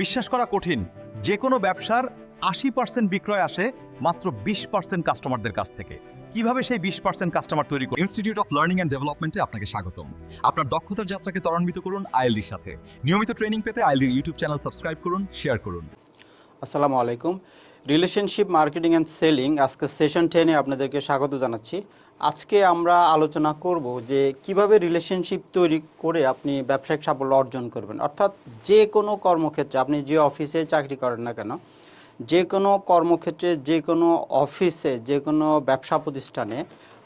বিশ্বাস করা কঠিন। যে কোনো ব্যবসার আশি পার্সেন্ট বিক্রয় আসে মাত্র বিশ পার্সেন্ট কাস্টমারদের কাছ থেকে। কীভাবে সেই বিশ পার্সেন্ট কাস্টমার তৈরি করি ইনস্টিটিউট অফ লার্নিং অ্যান্ড ডেভেলপমেন্টে আপনাকে স্বাগতম। আপনার দক্ষতার যাত্রাকে ত্বরান্বিত করুন আইএলডির সাথে। নিয়মিত ট্রেনিং পেতে আইএলডির ইউটিউব চ্যানেল সাবস্ক্রাইব করুন শেয়ার করুন। আসসালামু আলাইকুম। রিলেশনশিপ মার্কেটিং অ্যান্ড সেলিং আজকে সেশন টেনে আপনাদেরকে স্বাগত জানাচ্ছি। আজকে আমরা আলোচনা করব যে কীভাবে রিলেশনশিপ তৈরি করে আপনি ব্যবসায়িক সাফল্য অর্জন করবেন। অর্থাৎ যে কোনো কর্মক্ষেত্রে, আপনি যে অফিসে চাকরি করেন না কেন, যে কোনো কর্মক্ষেত্রে, যে কোনো অফিসে যে কোনো ব্যবসা প্রতিষ্ঠানে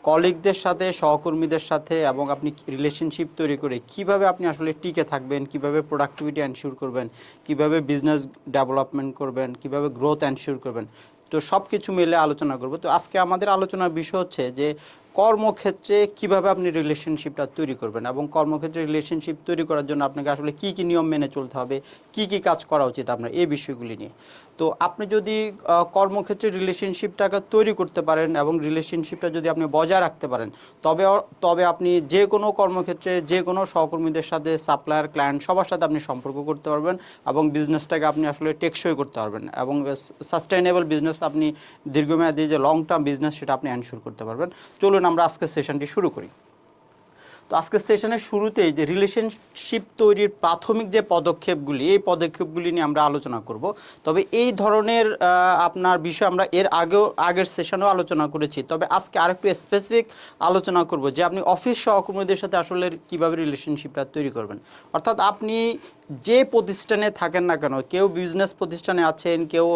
কলিগদের সাথে, সহকর্মীদের সাথে এবং আপনি রিলেশনশিপ তৈরি করে কীভাবে আপনি আসলে টিকে থাকবেন, কীভাবে প্রোডাক্টিভিটি এনশিওর করবেন, কীভাবে বিজনেস ডেভেলপমেন্ট করবেন, কীভাবে গ্রোথ এনশিওর করবেন, তো সব কিছু মিলে আলোচনা করব। তো আজকে আমাদের আলোচনার বিষয় হচ্ছে যে কর্মক্ষেত্রে কীভাবে আপনি রিলেশনশিপটা তৈরি করবেন এবং কর্মক্ষেত্রে রিলেশনশিপ তৈরি করার জন্য আপনাকে আসলে কি কি নিয়ম মেনে চলতে হবে, কি কি কাজ করা উচিত আপনার, এই বিষয়গুলি নিয়ে। তো আপনি যদি কর্মক্ষেত্রে রিলেশনশিপটাকে তৈরি করতে পারেন এবং রিলেশনশিপটা যদি আপনি বজায় রাখতে পারেন, তবে তবে আপনি যে কোনো কর্মক্ষেত্রে যে কোনো সহকর্মীদের সাথে সাপ্লায়ার ক্লায়েন্ট সবার সাথে আপনি সম্পর্ক করতে পারবেন এবং বিজনেসটাকে আপনি আসলে টেকসই করতে পারবেন এবং সাস্টেইনেবল বিজনেস আপনি দীর্ঘমেয়াদী যে লং টার্ম বিজনেস সেটা আপনি এনশিওর করতে পারবেন। চলুন আমরা আজকের সেশনটি শুরু করি। তো আজকের সেশনের শুরুতেই যে রিলেশনশিপ তৈরির প্রাথমিক যে পদক্ষেপগুলি, এই পদক্ষেপগুলি নিয়ে আমরা আলোচনা করব। তবে এই ধরনের আপনার বিষয় আমরা এর আগেও, আগের সেশনেও আলোচনা করেছি। তবে আজকে আরেকটু স্পেসিফিক আলোচনা করব যে আপনি অফিস সহকর্মীদের সাথে আসলে কীভাবে রিলেশনশিপটা তৈরি করবেন। অর্থাৎ আপনি যে প্রতিষ্ঠানে থাকেন না কেন, কেউ বিজনেস প্রতিষ্ঠানে আছেন, কেউ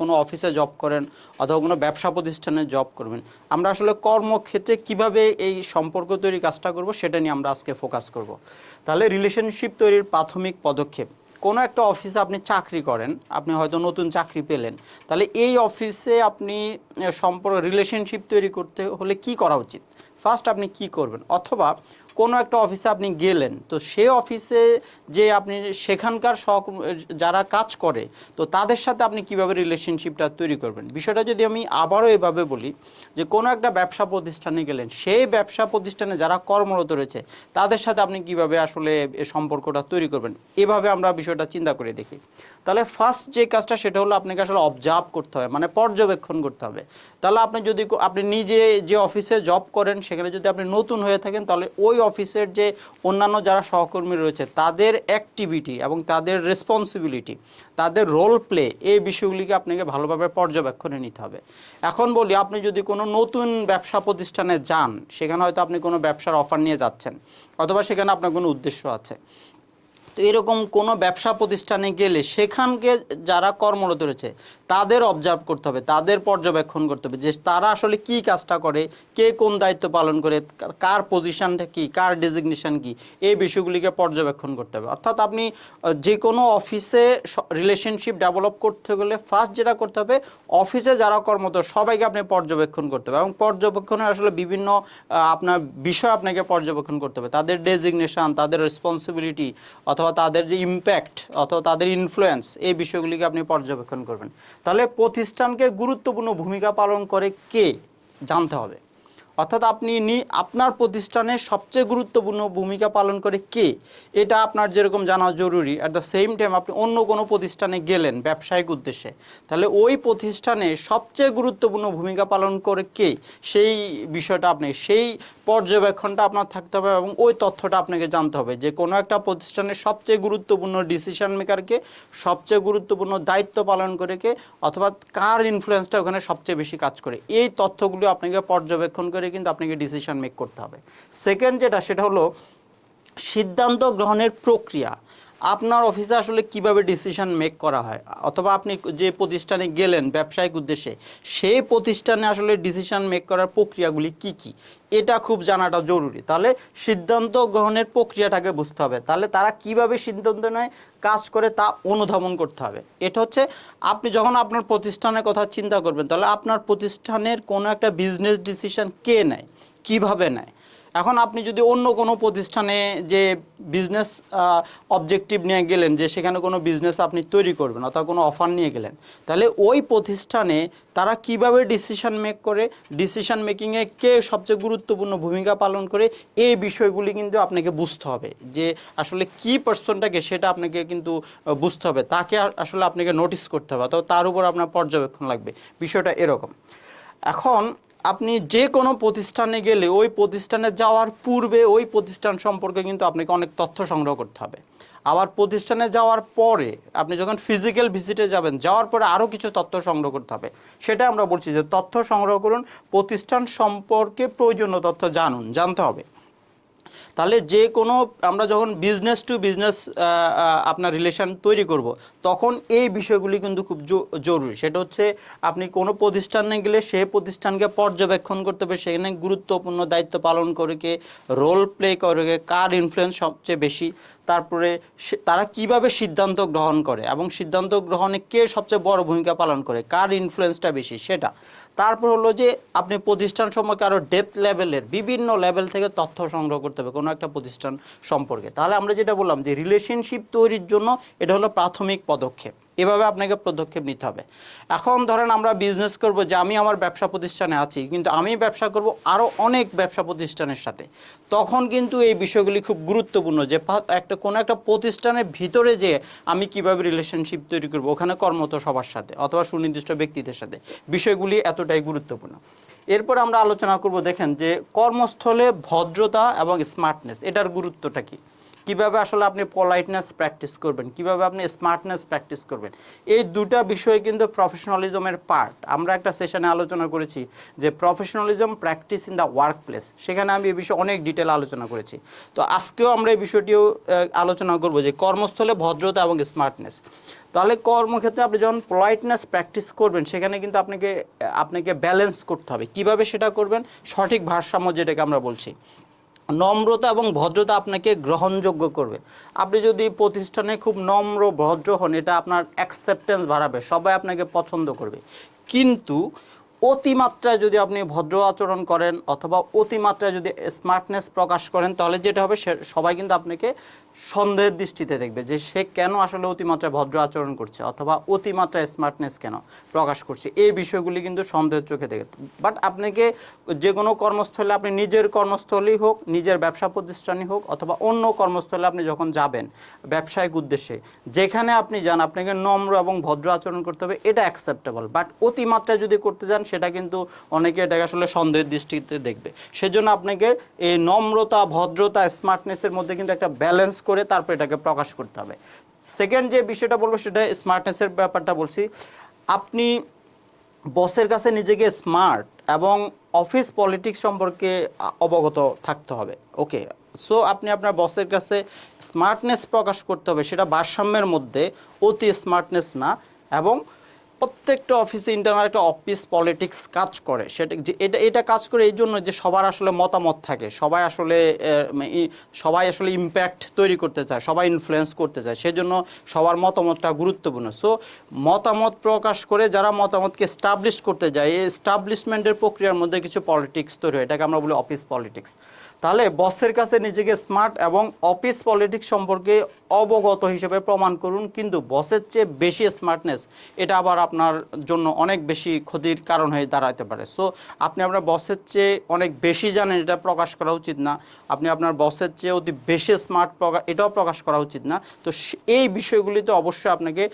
কোনো অফিসে জব করেন অথবা কোনো ব্যবসা প্রতিষ্ঠানে জব করবেন, আমরা আসলে কর্মক্ষেত্রে কীভাবে এই সম্পর্ক তৈরি কাজটা করব সেটা নিয়ে আমরা আজকে ফোকাস করব। তাহলে রিলেশনশিপ তৈরির প্রাথমিক পদক্ষেপ, কোনো একটা অফিসে আপনি চাকরি করেন, আপনি হয়তো নতুন চাকরি পেলেন, তাহলে এই অফিসে আপনি সম্পর্ক রিলেশনশিপ তৈরি করতে হলে কি করা উচিত? ফার্স্ট আপনি কি করবেন? অথবা কোনো একটা অফিসে আপনি গেলেন, তো সে অফিসে যে আপনি সেখানকার সহ যারা কাজ করে, তো তাদের সাথে আপনি কীভাবে রিলেশনশিপটা তৈরি করবেন? বিষয়টা যদি আমি আবারও এভাবে বলি, যে কোনো একটা ব্যবসা প্রতিষ্ঠানে গেলেন, সেই ব্যবসা প্রতিষ্ঠানে যারা কর্মরত রয়েছে, তাদের সাথে আপনি কীভাবে আসলে সম্পর্কটা তৈরি করবেন? এভাবে আমরা বিষয়টা চিন্তা করে দেখি। তাহলে ফার্স্ট যে কাজটা সেটা হলো আপনাকে আসলে অবজার্ভ করতে হবে মানে পর্যবেক্ষণ করতে হবে। তাহলে আপনি যদি আপনি নিজে যে অফিসে জব করেন, সেখানে যদি আপনি নতুন হয়ে থাকেন, তাহলে ওই অফিসের যে অন্যান্য যারা সহকর্মী রয়েছে, তাদের অ্যাক্টিভিটি এবং তাদের রেসপন্সিবিলিটি তাদের রোল প্লে এই বিষয়গুলিকে আপনাকে ভালোভাবে পর্যবেক্ষণে নিতে হবে। এখন বলি, আপনি যদি কোনো নতুন ব্যবসা প্রতিষ্ঠানে যান, সেখানে হয়তো আপনি কোনো ব্যবসার অফার নিয়ে যাচ্ছেন, অথবা সেখানে আপনার কোনো উদ্দেশ্য আছে। তো এরকম কোনো ব্যবসা প্রতিষ্ঠানে গেলে সেখানকে যারা কর্মরত রয়েছে, তাদের অবজার্ভ করতে হবে, তাদের পর্যবেক্ষণ করতে হবে যে তারা আসলে কি কাজটা করে, কে কোন দায়িত্ব পালন করে কার পজিশনটা কি, কার ডেজিগনেশন কি, এই বিষয়গুলিকে পর্যবেক্ষণ করতে হবে। অর্থাৎ আপনি যে কোনো অফিসে রিলেশনশিপ ডেভেলপ করতে গেলে ফার্স্ট যেটা করতে হবে অফিসে যারা কর্মরত, সবাইকে আপনি পর্যবেক্ষণ করতে হবে এবং পর্যবেক্ষণে আসলে বিভিন্ন আপনার বিষয় আপনাকে পর্যবেক্ষণ করতে হবে। তাদের ডেজিগনেশন তাদের রেসপন্সিবিলিটি অথবা তাদের যে ইম্প্যাক্ট অথবা তাদের ইনফ্লুয়েন্স এই বিষয়গুলিকে আপনি পর্যবেক্ষণ করবেন। তাহলে প্রতিষ্ঠানকে গুরুত্বপূর্ণ ভূমিকা পালন করে কে? জানতে হবে। অর্থাৎ আপনি নি, আপনার প্রতিষ্ঠানে সবচেয়ে গুরুত্বপূর্ণ ভূমিকা পালন করে কে? এটা আপনার যেরকম জানা জরুরি অ্যাট দ্য সেম টাইম আপনি অন্য কোনো প্রতিষ্ঠানে গেলেন ব্যবসায়িক উদ্দেশ্যে, তাহলে ওই প্রতিষ্ঠানে সবচেয়ে গুরুত্বপূর্ণ ভূমিকা পালন করে কে? সেই বিষয়টা আপনি, সেই পর্যবেক্ষণটা আপনার থাকতে হবে এবং ওই তথ্যটা আপনাকে জানতে হবে। যে কোনো একটা প্রতিষ্ঠানের সবচেয়ে গুরুত্বপূর্ণ ডিসিশন মেকারকে সবচেয়ে গুরুত্বপূর্ণ দায়িত্ব পালন করে কে অথবা কার ইনফ্লুয়েন্সটা ওখানে সবচেয়ে বেশি কাজ করে। এই তথ্যগুলো আপনাকে পর্যবেক্ষণ করে কিন্তু আপনাকে ডিসিশন মেক করতে হবে। সেকেন্ড যেটা, সেটা হলো সিদ্ধান্ত গ্রহণের প্রক্রিয়া। আপনার অফিসে আসলে কীভাবে ডিসিশন মেক করা হয়? অথবা আপনি যে প্রতিষ্ঠানে গেলেন ব্যবসায়িক উদ্দেশ্যে, সেই প্রতিষ্ঠানে আসলে ডিসিশন মেক করার প্রক্রিয়াগুলি কি কি? এটা খুব জানাটা জরুরি। তাহলে সিদ্ধান্ত গ্রহণের প্রক্রিয়াটাকে বুঝতে হবে। তাহলে তারা কীভাবে সিদ্ধান্ত নেয়, কাজ করে তা অনুধাবন করতে হবে। এটা হচ্ছে, আপনি যখন আপনার প্রতিষ্ঠানের কথা চিন্তা করবেন, তাহলে আপনার প্রতিষ্ঠানের কোনো একটা বিজনেস ডিসিশন কে নেয়? কীভাবে নেয়? এখন আপনি যদি অন্য কোনো প্রতিষ্ঠানে যে বিজনেস অবজেক্টিভ নিয়ে গেলেন, যে সেখানে কোনো বিজনেস আপনি তৈরি করবেন অথবা কোনো অফার নিয়ে গেলেন, তাহলে ওই প্রতিষ্ঠানে তারা কীভাবে ডিসিশন মেক করে ডিসিশন মেকিংয়ে কে সবচেয়ে গুরুত্বপূর্ণ ভূমিকা পালন করে, এই বিষয়গুলি কিন্তু আপনাকে বুঝতে হবে। যে আসলে কি পার্সনটাকে সেটা আপনাকে কিন্তু বুঝতে হবে। তাকে আসলে আপনাকে নোটিস করতে হবে অথবা তার উপর আপনার পর্যবেক্ষণ লাগবে। বিষয়টা এরকম। এখন আপনি যে কোনো প্রতিষ্ঠানে গেলে ওই প্রতিষ্ঠানে যাওয়ার পূর্বে ওই প্রতিষ্ঠান সম্পর্কে কিন্তু আপনাকে অনেক তথ্য সংগ্রহ করতে হবে। আবার প্রতিষ্ঠানে যাওয়ার পরে আপনি যখন ফিজিক্যাল ভিজিটে যাবেন, যাওয়ার পরে আরও কিছু তথ্য সংগ্রহ করতে হবে। সেটা আমরা বলছি যে তথ্য সংগ্রহ করুন, প্রতিষ্ঠান সম্পর্কে প্রয়োজনীয় তথ্য জানুন, জানতে হবে। তাহলে যে কোনো, আমরা যখন বিজনেস টু বিজনেস আপনার রিলেশন তৈরি করব, তখন এই বিষয়গুলি কিন্তু খুব জরুরি। সেটা হচ্ছে আপনি কোনো প্রতিষ্ঠানে গেলে সে প্রতিষ্ঠানকে পর্যবেক্ষণ করতে হবে, সেখানে গুরুত্বপূর্ণ দায়িত্ব পালন করে রোল প্লে করে কার ইনফ্লুয়েন্স সবচেয়ে বেশি, তারপরে তারা কীভাবে সিদ্ধান্ত গ্রহণ করে এবং সিদ্ধান্ত গ্রহণে কে সবচেয়ে বড় ভূমিকা পালন করে, কার ইনফ্লুয়েন্সটা বেশি, সেটা। তারপর হলো যে আপনি প্রতিষ্ঠান সম্পর্কে আরও ডেপথ লেভেলের বিভিন্ন লেভেল থেকে তথ্য সংগ্রহ করতে হবে কোনো একটা প্রতিষ্ঠান সম্পর্কে। তাহলে আমরা যেটা বললাম যে রিলেশনশিপ তৈরির জন্য এটা হলো প্রাথমিক পদক্ষেপ। এভাবে আপনাকে পদক্ষেপ নিতে হবে। এখন ধরেন আমরা বিজনেস করব যে আমি আমার ব্যবসা প্রতিষ্ঠানে আছি, কিন্তু আমি ব্যবসা করব আরও অনেক ব্যবসা প্রতিষ্ঠানের সাথে। তখন কিন্তু এই বিষয়গুলি খুব গুরুত্বপূর্ণ যে একটা, কোনো একটা প্রতিষ্ঠানের ভিতরে যে আমি কীভাবে রিলেশনশিপ তৈরি করব, ওখানে কর্মরত সবার সাথে অথবা সুনির্দিষ্ট ব্যক্তিদের সাথে, বিষয়গুলি এতটাই গুরুত্বপূর্ণ। এরপর আমরা আলোচনা করব দেখেন যে কর্মস্থলে ভদ্রতা এবং স্মার্টনেস এটার গুরুত্বটা কি? কীভাবে আসলে আপনি পলাইটনেস প্র্যাকটিস করবেন, কীভাবে আপনি স্মার্টনেস প্র্যাকটিস করবেন, এই দুটা বিষয় কিন্তু প্রফেশনালিজমের পার্ট আমরা একটা সেশনে আলোচনা করেছি যে professionalism practice in the workplace সেখানে আমি এই বিষয়ে অনেক ডিটেল আলোচনা করেছি। তো আজকেও আমরা এই বিষয়টিও আলোচনা করব যে কর্মস্থলে ভদ্রতা এবং স্মার্টনেস তাহলে কর্মক্ষেত্রে আপনি যখন পলাইটনেস প্র্যাকটিস করবেন, সেখানে কিন্তু আপনাকে আপনাকে ব্যালেন্স করতে হবে। কীভাবে সেটা করবেন? সঠিক ভারসাম্য যেটাকে আমরা বলছি। নম্রতা এবং ভদ্রতা আপনাকে গ্রহণযোগ্য করবে। আপনি যদি প্রতিষ্ঠানে খুব নম্র, ভদ্র হন, এটা আপনার অ্যাকসেপ্টেন্স বাড়াবে, সবাই আপনাকে পছন্দ করবে। কিন্তু অতিমাত্রায় যদি আপনি ভদ্র আচরণ করেন অথবা অতিমাত্রায় যদি স্মার্টনেস প্রকাশ করেন, তাহলে যেটা হবে সবাই কিন্তু আপনাকে সন্দেহের দৃষ্টিতে দেখবে যে সে কেন আসলে অতিমাত্রায় ভদ্র আচরণ করছে অথবা অতিমাত্রায় স্মার্টনেস কেন প্রকাশ করছে। এই বিষয়গুলি কিন্তু সন্দেহের চোখে দেখে। বাট আপনাকে যে কোনো কর্মস্থলে আপনি নিজের কর্মস্থলেই হোক, নিজের ব্যবসা প্রতিষ্ঠানই হোক অথবা অন্য কর্মস্থলে আপনি যখন যাবেন ব্যবসায়িক উদ্দেশ্যে, যেখানে আপনি যান, আপনাকে নম্র এবং ভদ্র আচরণ করতে হবে, এটা অ্যাকসেপ্টেবল বাট অতিমাত্রায় যদি করতে যান সেটা কিন্তু অনেকে এটাকে আসলে সন্দেহের দৃষ্টিতে দেখবে। সেজন্য আপনাকে এই নম্রতা, ভদ্রতা স্মার্টনেসের মধ্যে কিন্তু একটা ব্যালেন্স করে তারপর এটাকে প্রকাশ করতে হবে। সেকেন্ড যে বিষয়টা বলব সেটা স্মার্টনেসের ব্যাপারটা বলছি। আপনি বসের কাছে নিজেকে স্মার্ট এবং অফিস পলিটিক্স সম্পর্কে অবগত থাকতে হবে। ওকে সো আপনি আপনার বসের কাছে স্মার্টনেস প্রকাশ করতে হবে। সেটা ভারসাম্যের মধ্যে অতি স্মার্টনেস না। এবং প্রত্যেকটা অফিসে ইন্টারনাল একটা অফিস পলিটিক্স কাজ করে। সেটা যে, এটা এটা কাজ করে এই জন্য যে সবার আসলে মতামত থাকে। সবাই আসলে সবাই আসলে ইম্প্যাক্ট তৈরি করতে চায়, সবাই ইনফ্লুয়েন্স করতে চায়। সেজন্য সবার মতামতটা গুরুত্বপূর্ণ। সো মতামত প্রকাশ করে যারা মতামতকে স্টাবলিশ করতে যায়, এই স্টাবলিশমেন্টের প্রক্রিয়ার মধ্যে কিছু পলিটিক্স তৈরি হয়। এটাকে আমরা বলি অফিস পলিটিক্স তাহলে বসের কাছে নিজেকে স্মার্ট এবং অফিস পলিটিক্স সম্পর্কে অবগত হিসেবে প্রমাণ করুন, কিন্তু বসের চেয়ে বেশি স্মার্টনেস এটা আবার আপনার জন্য অনেক বেশি ক্ষতির কারণ হয়ে দাঁড়াতে পারে। সো আপনি আপনার বসের চেয়ে অনেক বেশি জানেন, এটা প্রকাশ করা উচিত না। আপনি আপনার বসের চেয়ে অতি বেশি স্মার্ট এটাও প্রকাশ করা উচিত না। তো এই বিষয়গুলিতে অবশ্যই আপনাকে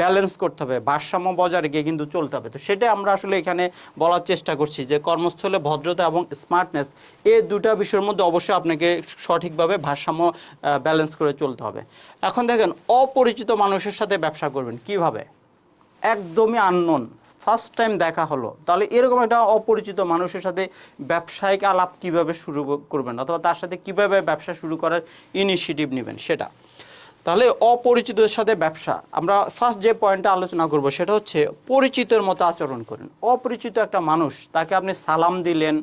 ব্যালেন্স করতে হবে, ভারসাম্য বজায় রেখে কিন্তু চলতে হবে। তো সেটা আমরা আসলে এখানে বলার চেষ্টা করছি যে কর্মস্থলে ভদ্রতা এবং স্মার্টনেস এই দুটা বিষয়ের মধ্যে অবশ্যই আপনাকে সঠিকভাবে ভারসাম্য ব্যালেন্স করে চলতে হবে। এখন দেখেন, অপরিচিত মানুষের সাথে ব্যবসা করবেন কীভাবে? একদমই আননোন ফার্স্ট টাইম দেখা হলো। তাহলে এরকম একটা অপরিচিত মানুষের সাথে ব্যবসায়িক আলাপ কীভাবে শুরু করবেন? অথবা তার সাথে কীভাবে ব্যবসা শুরু করার ইনিশিয়েটিভ নেবেন? সেটা। তাহলে অপরিচিতদের সাথে ব্যবসা। আমরা ফার্স্ট যে পয়েন্টটা আলোচনা করব, সেটা হচ্ছে পরিচিতের মতো আচরণ করুন। অপরিচিত একটা মানুষ, তাকে আপনি সালাম দিলেন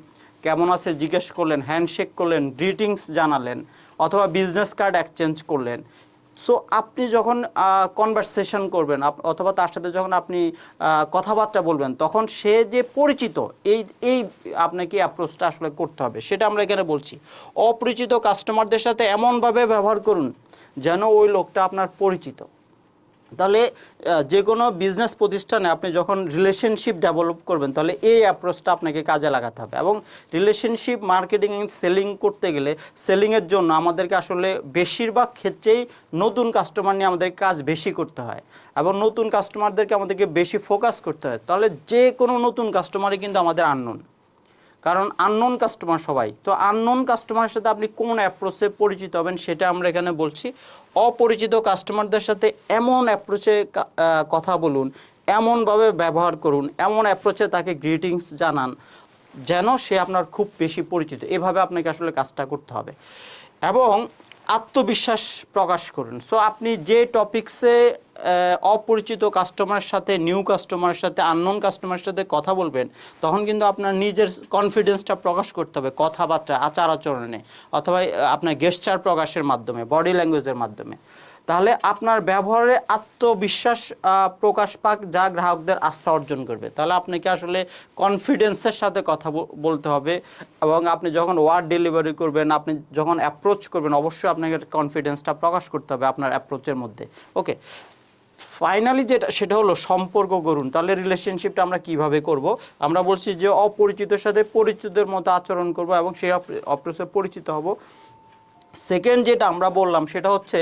কেমন আছে জিজ্ঞেস করলেন হ্যান্ডশেক করলেন গ্রিটিংস জানালেন, অথবা বিজনেস কার্ড এক্সচেঞ্জ করলেন। সো আপনি যখন কনভারসেশন করবেন অথবা তার সাথে যখন আপনি কথাবার্তা বলবেন, তখন সে যে পরিচিত, এই এই আপনাকে অ্যাপ্রোচটা আসলে করতে হবে, সেটা আমরা এখানে বলছি। অপরিচিত কাস্টমারদের সাথে এমনভাবে ব্যবহার করুন, যেন ওই লোকটা আপনার পরিচিত। তাহলে যে কোনো বিজনেস প্রতিষ্ঠানে আপনি যখন রিলেশনশিপ ডেভেলপ করবেন, তাহলে এই অ্যাপ্রোচটা আপনাকে কাজে লাগাতে হবে। এবং রিলেশনশিপ মার্কেটিং সেলিং করতে গেলে সেলিংয়ের জন্য আমাদেরকে আসলে বেশিরভাগ ক্ষেত্রেই নতুন কাস্টমার নিয়ে আমাদের কাজ বেশি করতে হয়। এবং নতুন কাস্টমারদেরকে আমাদেরকে বেশি ফোকাস করতে হয়। তাহলে যে কোনো নতুন কাস্টমারই কিন্তু আমাদের আননোন কারণ আননোন কাস্টমার সবাই। তো আননোন কাস্টমারের সাথে আপনি কোন অ্যাপ্রোচে পরিচিত হবেন সেটা আমরা এখানে বলছি। অপরিচিত কাস্টমারদের সাথে এমন অ্যাপ্রোচে কথা বলুন, এমনভাবে ব্যবহার করুন, এমন অ্যাপ্রোচে তাকে গ্রিটিংস জানান, যেন সে আপনার খুব বেশি পরিচিত। এভাবে আপনাকে আসলে কাজটা করতে হবে। এবং আত্মবিশ্বাস প্রকাশ করুন। সো আপনি যে টপিকসে অপরিচিত কাস্টমার সাথে নিউ কাস্টমার সাথে আননোন কাস্টমার সাথে কথা বলবেন, তখন কিন্তু আপনার নিজের কনফিডেন্সটা প্রকাশ করতে হবে কথাবার্তা আচার আচরণে অথবা আপনার গেস্টার প্রকাশের মাধ্যমে বডি ল্যাঙ্গুয়েজের মাধ্যমে। তাহলে আপনার ব্যবহারে আত্মবিশ্বাস প্রকাশ পাক যা গ্রাহকদের আস্থা অর্জন করবে। তাহলে আপনাকে আসলে কনফিডেন্সের সাথে কথা বলতে হবে এবং আপনি যখন ওয়ার্ড ডেলিভারি করবেন, আপনি যখন অ্যাপ্রোচ করবেন, অবশ্যই আপনাকে কনফিডেন্সটা প্রকাশ করতে হবে আপনার অ্যাপ্রোচের মধ্যে। ওকে ফাইনালি যেটা, সেটা হলো সম্পর্ক করুন তাহলে রিলেশনশিপটা আমরা কীভাবে করব? আমরা বলছি যে অপরিচিতের সাথে পরিচিতদের মতো আচরণ করব এবং সেই অপ্রোচে পরিচিত হব। সেকেন্ড যেটা আমরা বললাম, সেটা হচ্ছে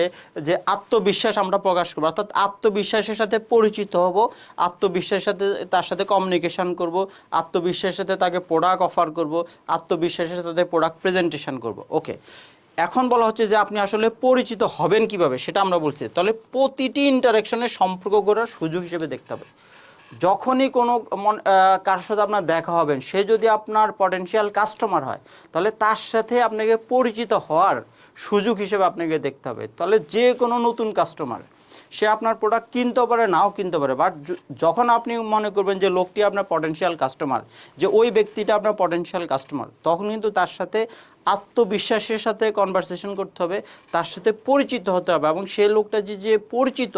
যে আত্মবিশ্বাস আমরা প্রকাশ করব। অর্থাৎ আত্মবিশ্বাসের সাথে পরিচিত হব, আত্মবিশ্বাসের সাথে, তার সাথে কমিউনিকেশন করব, আত্মবিশ্বাসের সাথে তাকে প্রোডাক্ট অফার করব, আত্মবিশ্বাসের সাথে প্রোডাক্ট প্রেজেন্টেশন করব। ওকে এখন বলা হচ্ছে যে আপনি আসলে পরিচিত হবেন কীভাবে, সেটা আমরা বলছি। তাহলে প্রতিটি ইন্টারাকশনের সম্পর্ক করার সুযোগ হিসেবে দেখতে হবে। যখনই কোনো মন কারোর সাথে আপনার দেখা হবেন, সে যদি আপনার পটেনশিয়াল কাস্টমার হয়, তাহলে তার সাথে আপনাকে পরিচিত হওয়ার সুযোগ হিসেবে আপনাকে দেখতে হবে। তাহলে যে কোনো নতুন কাস্টমার সে আপনার প্রোডাক্ট কিনতে পারে, নাও কিনতে পারে। বাট যখন আপনি মনে করবেন যে লোকটি আপনার পটেনশিয়াল কাস্টমার যে ওই ব্যক্তিটা আপনার পটেনশিয়াল কাস্টমার তখন কিন্তু তার সাথে আত্মবিশ্বাসের সাথে কনভারসেশন করতে হবে, তার সাথে পরিচিত হতে হবে। এবং সে লোকটা যে যে পরিচিত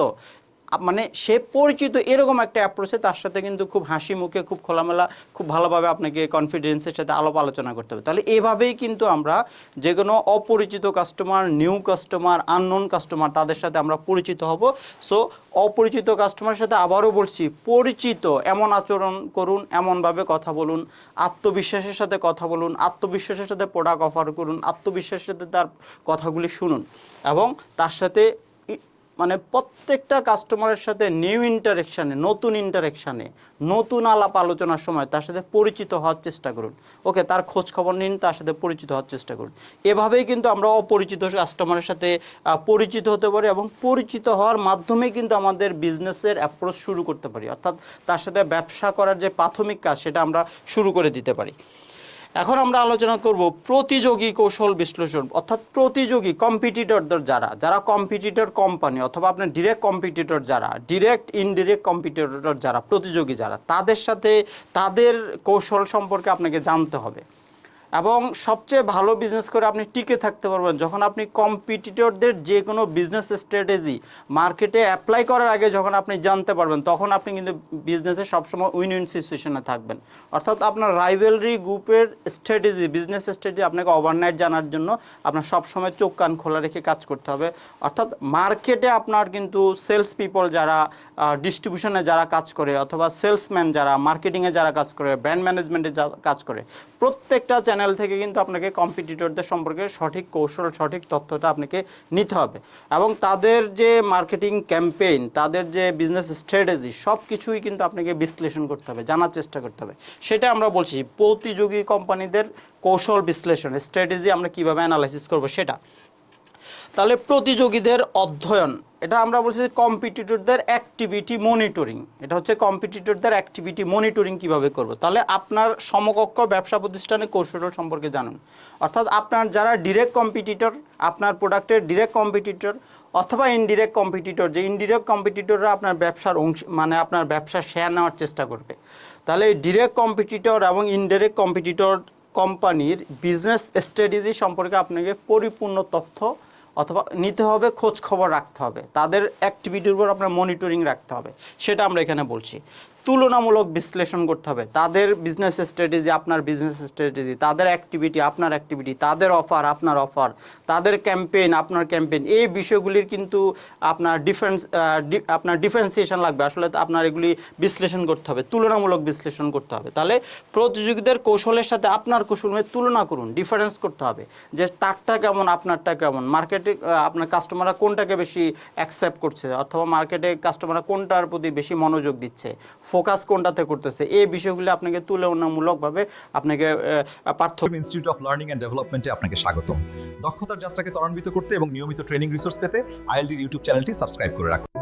মানে সে পরিচিত এরকম একটা অ্যাপ্রোচে তার সাথে কিন্তু খুব হাসি মুখে, খুব খোলামেলা, খুব ভালোভাবে আপনাকে কনফিডেন্সের সাথে আলাপ আলোচনা করতে হবে। তাহলে এভাবেই কিন্তু আমরা যে কোনো অপরিচিত customer new customer unknown customer তাদের সাথে আমরা পরিচিত হব। সো অপরিচিত কাস্টমারের সাথে আবারও বলছি, পরিচিত এমন আচরণ করুন, এমনভাবে কথা বলুন, আত্মবিশ্বাসের সাথে কথা বলুন, আত্মবিশ্বাসের সাথে প্রোডাক্ট অফার করুন, আত্মবিশ্বাসের সাথে তার কথাগুলি শুনুন এবং তার সাথে মানে প্রত্যেকটা কাস্টমারের সাথে নিউ ইন্টারেকশানে নতুন ইন্টারেকশানে নতুন আলাপ আলোচনার সময় তার সাথে পরিচিত হওয়ার চেষ্টা করুন। ওকে তার খোঁজ খবর নিন, তার সাথে পরিচিত হওয়ার চেষ্টা করুন। এভাবেই কিন্তু আমরা অপরিচিত কাস্টমারের সাথে পরিচিত হতে পারি এবং পরিচিত হওয়ার মাধ্যমে কিন্তু আমাদের বিজনেসের অ্যাপ্রোচ শুরু করতে পারি। অর্থাৎ তার সাথে ব্যবসা করার যে প্রাথমিক কাজ, সেটা আমরা শুরু করে দিতে পারি। এখন আমরা আলোচনা করব প্রতিযোগী কৌশল বিশ্লেষণ, অর্থাৎ প্রতিযোগী কম্পিটিটরদের যারা যারা কম্পিটিটর কোম্পানি অথবা আপনার ডিরেক্ট কম্পিটিটর যারা ডিরেক্ট ইনডিরেক্ট কম্পিটিটর যারা, প্রতিযোগী যারা, তাদের সাথে তাদের কৌশল সম্পর্কে আপনাকে জানতে হবে। এবং সবচেয়ে ভালো বিজনেস করে আপনি টিকে থাকতে পারবেন। যখন আপনি কম্পিটিটরদের যে কোনো বিজনেস স্ট্র্যাটেজি মার্কেটে অ্যাপ্লাই করার আগে যখন আপনি জানতে পারবেন, তখন আপনি কিন্তু বিজনেসে সবসময় উইন উইন সিচুয়েশনে থাকবেন। অর্থাৎ আপনার রাইভেলরি গ্রুপের স্ট্র্যাটেজি বিজনেস স্ট্র্যাটেজি আপনাকে ওভারনাইট জানার জন্য আপনার সবসময় চোখ কান খোলা রেখে কাজ করতে হবে। অর্থাৎ মার্কেটে আপনার কিন্তু সেলস পিপল যারা ডিস্ট্রিবিউশনে যারা কাজ করে, অথবা সেলসম্যান যারা মার্কেটিংয়ে যারা কাজ করে ব্র্যান্ড ম্যানেজমেন্টে যা কাজ করে, প্রত্যেকটা চ্যানেল থেকে কিন্তু আপনাকে কম্পিটিটরদের সম্পর্কে সঠিক কৌশল, সঠিক তথ্যটা আপনাকে নিতে হবে। এবং তাদের যে মার্কেটিং ক্যাম্পেইন তাদের যে বিজনেস স্ট্র্যাটেজি সব কিছুই কিন্তু আপনাকে বিশ্লেষণ করতে হবে, জানার চেষ্টা করতে হবে। সেটা আমরা বলছি প্রতিযোগী কোম্পানিদের কৌশল বিশ্লেষণ স্ট্র্যাটেজি আমরা কীভাবে অ্যানালাইসিস করব সেটা। তাহলে প্রতিযোগীদের অধ্যয়ন এটা আমরা বলছি যে কম্পিটিটরদের অ্যাক্টিভিটি মনিটরিং এটা হচ্ছে কম্পিটিটরদের অ্যাক্টিভিটি মনিটরিং কীভাবে করব? তাহলে আপনার সমকক্ষ ব্যবসা প্রতিষ্ঠানে কৌশল সম্পর্কে জানুন। অর্থাৎ আপনার যারা ডিরেক্ট কম্পিটিটর আপনার প্রোডাক্টের ডিরেক্ট কম্পিটিটর অথবা ইনডিরেক্ট কম্পিটিটর যে ইনডিরেক্ট কম্পিটিটররা আপনার ব্যবসার অংশ মানে আপনার ব্যবসা শেয়ার নেওয়ার চেষ্টা করবে। তাহলে ডিরেক্ট কম্পিটিটর এবং ইনডিরেক্ট কম্পিটিটর কোম্পানির বিজনেস স্ট্র্যাটেজি সম্পর্কে আপনাকে পরিপূর্ণ তথ্য অথবা নিতে হবে, খোঁজ খবর রাখতে হবে। তাদের অ্যাক্টিভিটির উপর আপনার মনিটরিং রাখতে হবে। সেটা আমরা এখানে বলছি। তুলনামূলক বিশ্লেষণ করতে হবে। তাদের বিজনেস স্ট্র্যাটেজি আপনার বিজনেস স্ট্র্যাটেজি তাদের অ্যাক্টিভিটি আপনার অ্যাক্টিভিটি তাদের অফার আপনার অফার তাদের ক্যাম্পেইন আপনার ক্যাম্পেইন এই বিষয়গুলির কিন্তু আপনার ডিফারেন্স আপনার ডিফারেন্সিয়েশন লাগবে। আসলে আপনার এগুলি বিশ্লেষণ করতে হবে, তুলনামূলক বিশ্লেষণ করতে হবে। তাহলে প্রতিযোগীদের কৌশলের সাথে আপনার কৌশলের তুলনা করুন ডিফারেন্স করতে হবে। যে তারটা কেমন, আপনারটা কেমন মার্কেটে আপনার কাস্টমাররা কোনটাকে বেশি অ্যাকসেপ্ট করছে, অথবা মার্কেটে কাস্টমাররা কোনটার প্রতি বেশি মনোযোগ দিচ্ছে। ফোকাস কোনটাতে করতেছে? এই বিষয়গুলো আপনাকে তুলনামূলকভাবে আপনাকে পার্থক্য ইনস্টিটিউট অফ লার্নিং অ্যান্ড ডেভেলপমেন্টে আপনাকে স্বাগত দক্ষতার যাত্রাকে ত্বরান্বিত করতে এবং নিয়মিত ট্রেনিং রিসোর্স পেতে আইএলডির ইউটিউব চ্যানেলটি সাবস্ক্রাইব করে রাখুন।